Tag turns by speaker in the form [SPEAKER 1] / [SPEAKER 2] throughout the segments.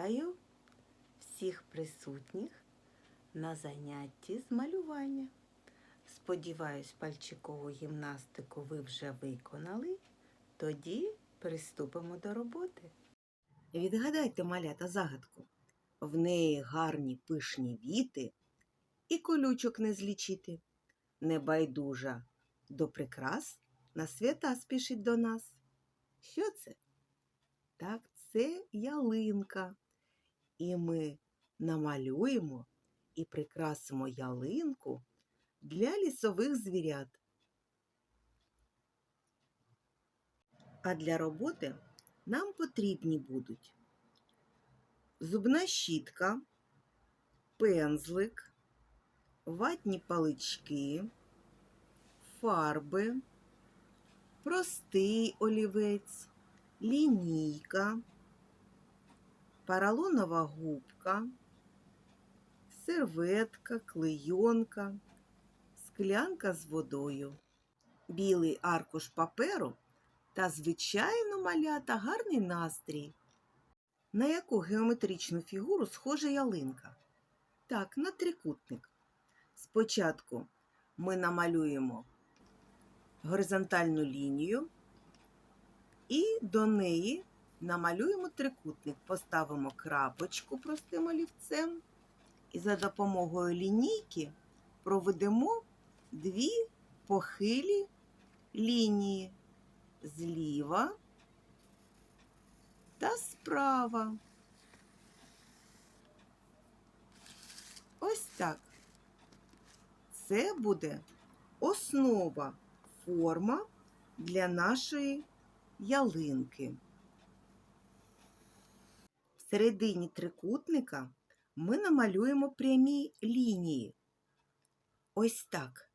[SPEAKER 1] Вітаю всіх присутніх на занятті з малювання. Сподіваюсь, пальчикову гімнастику ви вже виконали. Тоді приступимо до роботи. Відгадайте малята загадку. В неї гарні пишні віти і колючок не злічити. Небайдужа до прикрас на свята спішить до нас. Що це? Так, це ялинка. І ми намалюємо і прикрасимо ялинку для лісових звірят. А для роботи нам потрібні будуть зубна щітка, пензлик, ватні палички, фарби, простий олівець, лінійка, поролонова губка, серветка, клейонка, склянка з водою, білий аркуш паперу та, звичайно, малята гарний настрій. На яку геометричну фігуру схожа ялинка? Так, на трикутник. Спочатку ми намалюємо горизонтальну лінію і до неї намалюємо трикутник, поставимо крапочку простим олівцем і за допомогою лінійки проведемо дві похилі лінії зліва та справа. Ось так. Це буде основа форма для нашої ялинки. Середині трикутника ми намалюємо прямі лінії. Ось так.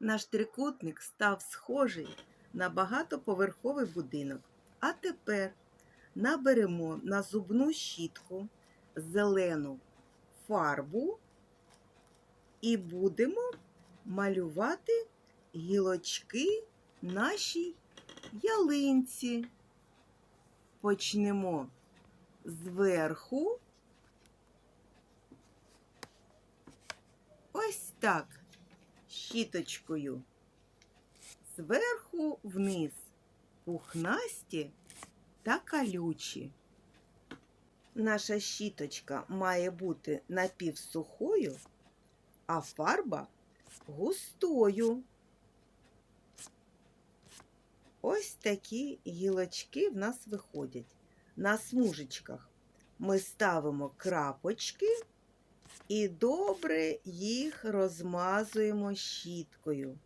[SPEAKER 1] Наш трикутник став схожий на багатоповерховий будинок. А тепер наберемо на зубну щітку зелену фарбу і будемо малювати гілочки нашій ялинці. Почнемо зверху. Ось так, щіточкою. Зверху вниз пухнасті та калючі. Наша щіточка має бути напівсухою, а фарба густою. Ось такі гілочки в нас виходять. На смужечках ми ставимо крапочки і добре їх розмазуємо щіткою.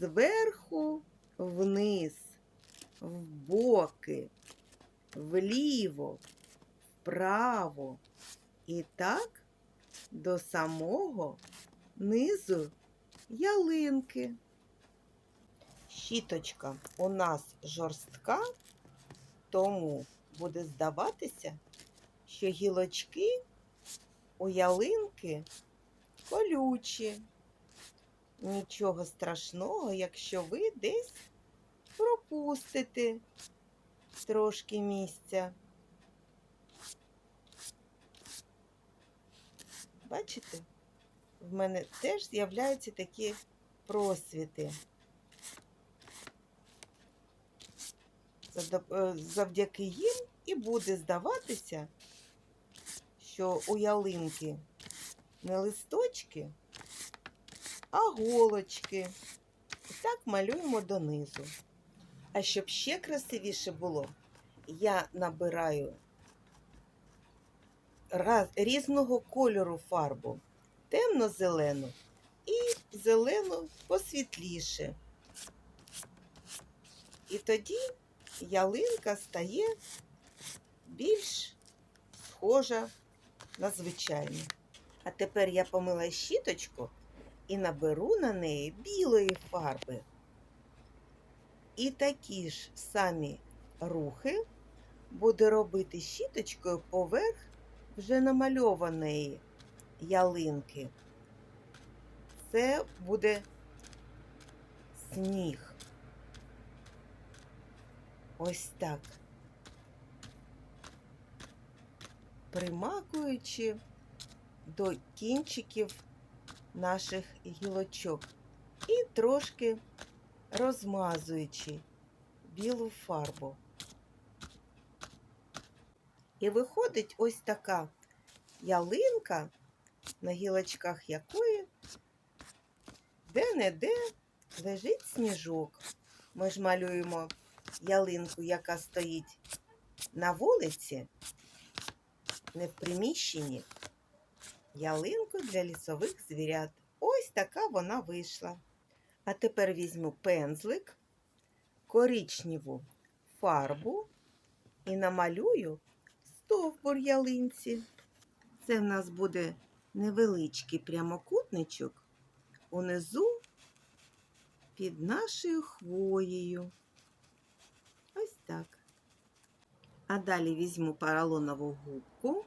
[SPEAKER 1] Зверху вниз, в боки, вліво, вправо. І так до самого низу ялинки. Щіточка у нас жорстка, тому буде здаватися, що гілочки у ялинки колючі. Нічого страшного, якщо ви десь пропустите трошки місця. Бачите, в мене теж з'являються такі просвіти. Завдяки їм і буде здаватися, що у ялинки не листочки, а голочки. І так малюємо донизу. А щоб ще красивіше було, я набираю різного кольору фарбу, темно-зелену і зелену посвітліше. І тоді ялинка стає більш схожа на звичайну. А тепер я помила щіточку і наберу на неї білої фарби. І такі ж самі рухи буду робити щіточкою поверх вже намальованої ялинки. Це буде сніг. Ось так. примакуючи до кінчиків наших гілочок і трошки розмазуючи білу фарбу. І виходить ось така ялинка, на гілочках якої де-не-де лежить сніжок. Ми ж малюємо ялинку, яка стоїть на вулиці, не в приміщенні. Ялинку для лісових звірят. Ось така вона вийшла. А тепер візьму пензлик, коричневу фарбу і намалюю стовбур ялинці. Це в нас буде невеличкий прямокутничок унизу під нашою хвоєю. Так. А далі візьму поролонову губку,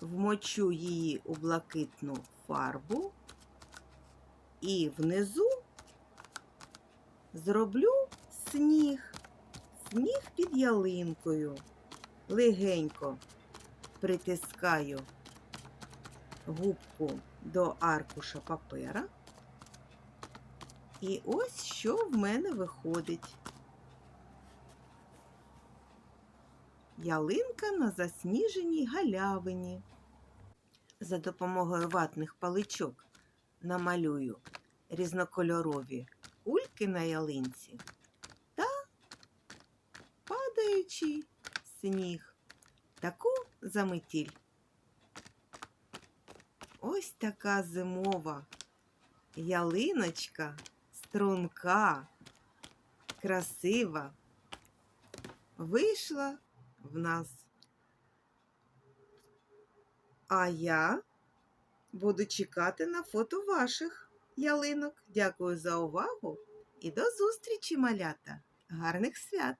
[SPEAKER 1] вмочу її у блакитну фарбу і внизу зроблю сніг, сніг під ялинкою. Легенько притискаю губку до аркуша папера. І ось що в мене виходить. Ялинка на засніженій галявині. За допомогою ватних паличок намалюю різнокольорові кульки на ялинці та падаючий сніг. Таку заметіль. Ось така зимова ялиночка, струнка, красива, вийшла в нас. А я буду чекати на фото ваших ялинок. Дякую за увагу і до зустрічі, малята! Гарних свят!